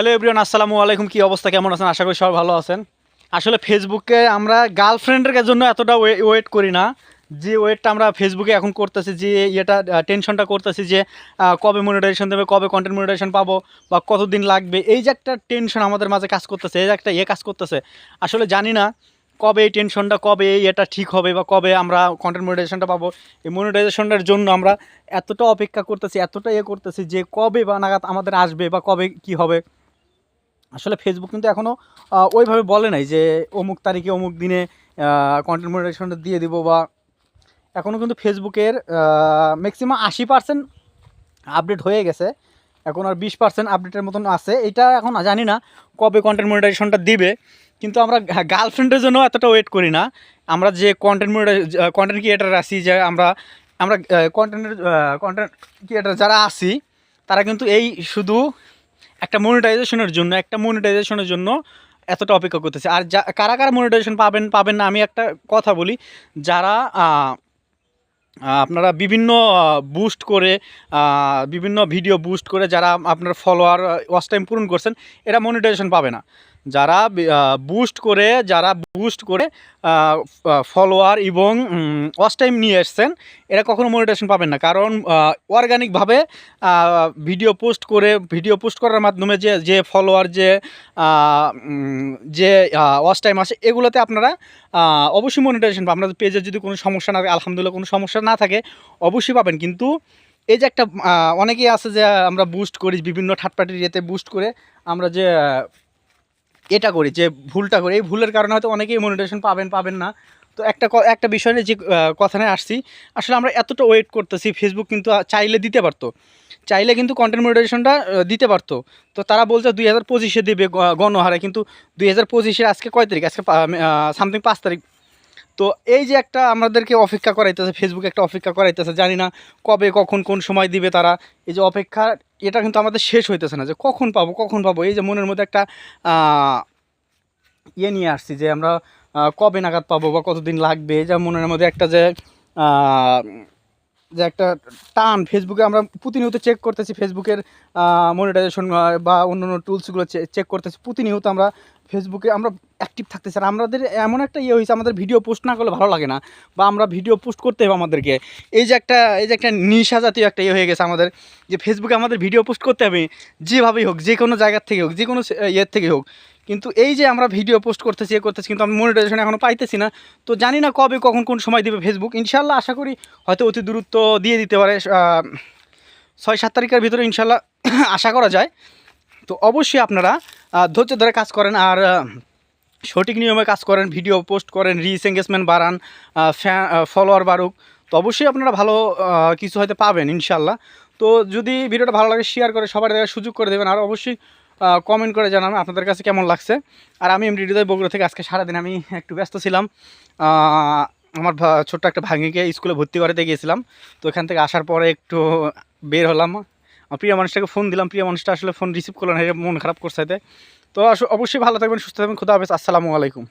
Hello everyone, আসসালামু আলাইকুম। কি অবস্থা? কেমন আছেন? আশা করি সবাই ভালো আছেন। আসলে ফেসবুকে আমরা গার্লফ্রেন্ডের জন্য এতটা ওয়েট করি না। যে ওয়েটটা আমরা ফেসবুকে এখন করতেছি, যে ইয়েটা টেনশনটা করতেছি যে কবে মনিটাইজেশন দেবে, কবে কন্টেন্ট মনিটাইজেশন পাবো, বা কতদিন লাগবে, এই যে একটা টেনশন আমাদের মাঝে কাজ করতেছে, এই যে একটা ইয়ে কাজ করতেছে। আসলে জানি না কবে এই টেনশনটা কবে এই এটা ঠিক হবে, বা কবে আমরা কন্টেন্ট মনিটাইজেশনটা পাবো। এই মনিটাইজেশনটার জন্য আমরা এতটা অপেক্ষা করতেছি, এতটা ইয়ে করতেছি যে কবে বা নাগাদ আমাদের আসবে, বা কবে কি হবে। আসলে ফেসবুক কিন্তু এখনও ওইভাবে বলে নাই যে অমুক তারিখে, অমুক দিনে কন্টেন্ট মনিটাইজেশনটা দিয়ে দিব বা এখনও কিন্তু ফেসবুকের ম্যাক্সিমাম আশি পার্সেন্ট আপডেট হয়ে গেছে। এখন আর বিশ পার্সেন্ট আপডেটের মতন আছে। এটা এখন জানি না কবে কন্টেন্ট মনিটাইজেশনটা দিবে। কিন্তু আমরা গার্লফ্রেন্ডের জন্য এতটা ওয়েট করি না। আমরা যে কন্টেন্ট মনিটাইজ কন্টেন্ট ক্রিয়েটার আছি, যে আমরা আমরা কন্টেন্টের কন্টেন্ট ক্রিয়েটার যারা আছি, তারা কিন্তু এই শুধু একটা মনিটাইজেশনের জন্য, একটা মনিটাইজেশনের জন্য এতটা অপেক্ষা করতেছে। আর যা, কারা কারা মনিটাইজেশন পাবেন পাবেন না, আমি একটা কথা বলি। যারা আপনারা বিভিন্ন বুস্ট করে বিভিন্ন ভিডিও বুস্ট করে যারা আপনার ফলোয়ার ওয়াচ টাইম পূরণ করছেন, এরা মনিটাইজেশন পাবে না। যারা বুস্ট করে, যারা বুস্ট করে ফলোয়ার এবং ওয়াচ টাইম নিয়ে এসছেন, এরা কখনো মনিটাইজেশন পাবেন না। কারণ অর্গানিকভাবে ভিডিও পোস্ট করে ভিডিও পোস্ট করার মাধ্যমে যে যে ফলোয়ার যে যে ওয়াচ টাইম আসে, এগুলোতে আপনারা অবশ্যই মনিটাইজেশন পাবেন। আপনাদের পেজের যদি কোনো সমস্যা না থাকে, আলহামদুলিল্লাহ কোনো সমস্যা না থাকে, অবশ্যই পাবেন। কিন্তু এই যে একটা অনেকেই আছে যে, আমরা বুস্ট করি বিভিন্ন থার্ড পার্টির ইয়েতে বুস্ট করে, আমরা যে এটা করি, যে ভুলটা করি। এই ভুলের কারণে হয়তো অনেকেই মনিটেশন পাবেন পাবেন না। তো একটা একটা বিষয় নিয়ে যে কথা নিয়ে আসছি, আসলে আমরা এতটা ওয়েট করতেছি ফেসবুক কিন্তু চাইলে দিতে পারতো। চাইলে কিন্তু কন্টেন্ট মনিটাইজেশনটা দিতে পারতো। তো তারা বলছে দুই হাজার পঁচিশে দেবে গণহারে। কিন্তু দুই হাজার পঁচিশে আজকে কয় তারিখ? আজকে সামথিং পাঁচ তারিখ। তো এই যে একটা আমাদেরকে অপেক্ষা করাইতেছে ফেসবুক একটা অপেক্ষা করাইতেছে, জানি না কবে, কখন, কোন সময় দিবে তারা, এই যে অপেক্ষা, এটা কিন্তু আমাদের শেষ হইতেছে না যে কখন পাবো কখন পাবো, এই যে মনের মধ্যে একটা ইয়ে নিয়ে আসছি যে আমরা কবে নাগাদ পাবো বা কতদিন লাগবে, এই যে মনের মধ্যে একটা যে যে একটা টান ফেসবুকে আমরা প্রতিনিয়ত চেক করতেছি ফেসবুকের মনিটাইজেশন বা অন্য অন্য টুলসগুলো চেক করতেছি, প্রতিনিয়ত আমরা ফেসবুকে আমরা অ্যাক্টিভ থাকতেছি আর আমাদের এমন একটা ইয়ে হয়েছে, আমাদের ভিডিও পোস্ট না করলে ভালো লাগে না, বা আমরা ভিডিও পোস্ট করতে হবে আমাদেরকে। এই যে একটা, এই যে একটা নিশা জাতীয় একটা ইয়ে হয়ে গেছে আমাদের, যে ফেসবুকে আমাদের ভিডিও পোস্ট করতে হবে, যেভাবেই হোক, যে কোনো জায়গার থেকে হোক, যে কোনো ইয়ের থেকে হোক। কিন্তু এই যে আমরা ভিডিও পোস্ট করতেছি, এ করতেছি, কিন্তু আমি মনিটাইজেশন এখনও পাইতেছি না। তো জানি না কবে, কখন, কোন সময় দেবে ফেসবুক ইনশাল্লাহ আশা করি হয়তো অতি দূরত্ব দিয়ে দিতে পারে ছয় সাত তারিখের ভিতরে ইনশাল্লাহ আশা করা যায়। তো অবশ্যই আপনারা ধৈর্য ধরে কাজ করেন আর সঠিক নিয়মে কাজ করেন ভিডিও পোস্ট করেন রিচ এঙ্গেজমেন্ট বাড়ান ফ্যান ফলোয়ার বাড়ুক। তো অবশ্যই আপনারা ভালো কিছু হয়তো পাবেন ইনশাল্লাহ তো যদি ভিডিওটা ভালো লাগে শেয়ার করে সবার দেওয়ার সুযোগ করে দেবেন। আর অবশ্যই কমেন্ট করে জানান আপনাদের কাছে কেমন লাগছে। আর আমি এমডি হৃদয় বগুড়া থেকে আজকে সারাদিন আমি একটু ব্যস্ত ছিলাম। আমার ছোট্ট একটা ভাঙিকে স্কুলে ভর্তি করাতে গিয়েছিলাম। তো এখান থেকে আসার পরে একটু বের হলাম। প্রিয় মানুষটাকে ফোন দিলাম। প্রিয় মানুষটা আসলে ফোন রিসিভ করল না মন খারাপ করছে তো অবশ্যই ভালো থাকবেন, সুস্থ থাকবেন, খুদা হাফেজ, আসসালামু আলাইকুম।